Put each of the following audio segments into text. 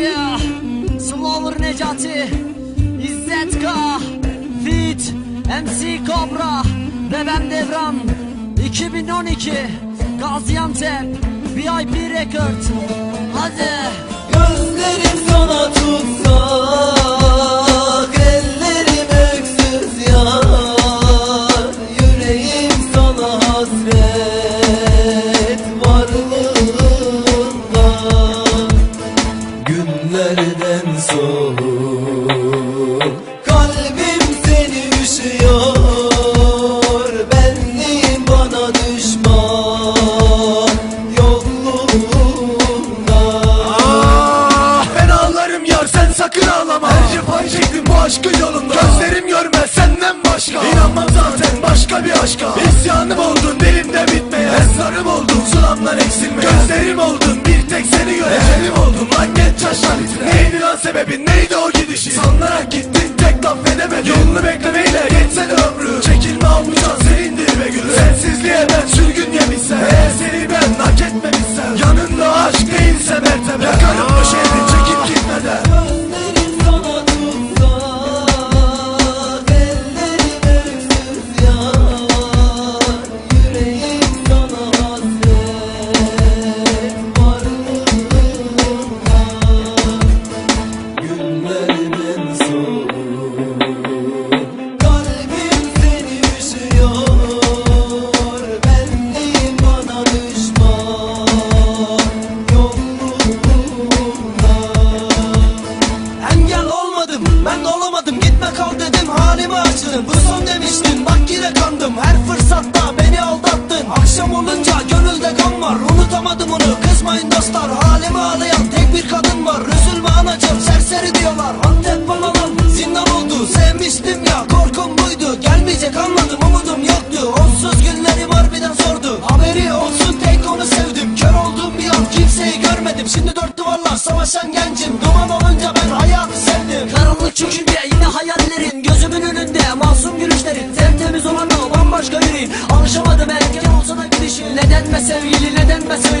Yeah, Slower Necati, İzzet K, Fit, MC Cobra, Bebem Devran, 2012, Gaziantep, VIP Record. Hadi. Gözlerim sana tutsak sakın ağlama. Her cephay çektim bu aşkın yolunda. Gözlerim görmez senden başka. İnanmam zaten başka bir aşka. İsyanım oldun dilimde bitmeyen Esrarım oldun sulamdan eksilmeyen Gözlerim oldun bir tek seni gören Ecelim oldum lan geç yaşlar Neydi lan sebebin? Neydi o gidişi Sanarak gittin tek laf edemedin Yolunu beklemeyle geçse ömrü. Çekilme avucan senindir be gülüm Sensizliğe ben onu kızmayın dostlar Halime ağlayan tek bir kadın var. Üzülme anacım serseri diyorlar. Antep bana lan zindan oldu sevmiştim ya. Korkum buydu Gelmeyecek anladım umudum yoktu. Onsuz günlerim harbiden zordu. Haberi olsun tek onu sevdim. Kör oldum bir an kimseyi görmedim. Şimdi dört duvarlar savaşan gencim. Duman olunca ben hayatı sevdim. Karanlık çökünce yine hayallerin Gözümün önünde masum gülüşlerin Tertemiz olan o bambaşka biri. Alışamadım erken olsa da gidişin Neden be sevgili neden be Bırakıp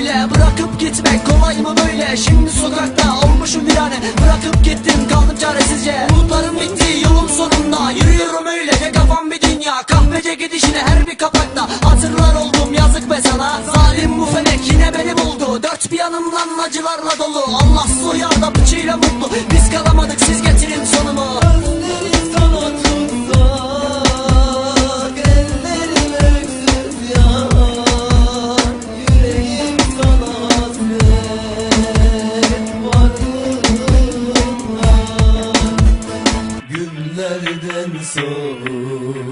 gitmek kolay mı böyle? Şimdi sokakta olmuşum bir tane. Bırakıp gittim kaldım çaresizce. Umutlarım bitti yolum sonunda. Yürüyorum öyle ne kafam bir dünya. Kahvece gidişine her bir kapakta. Hatırlar oldum yazık be sana. Zalim bu felek yine benim oldu Dört bir yanımdan acılarla dolu. Allah soyarda bıçıyla mutlu. Biz kalamadık siz getirin sonu. soul.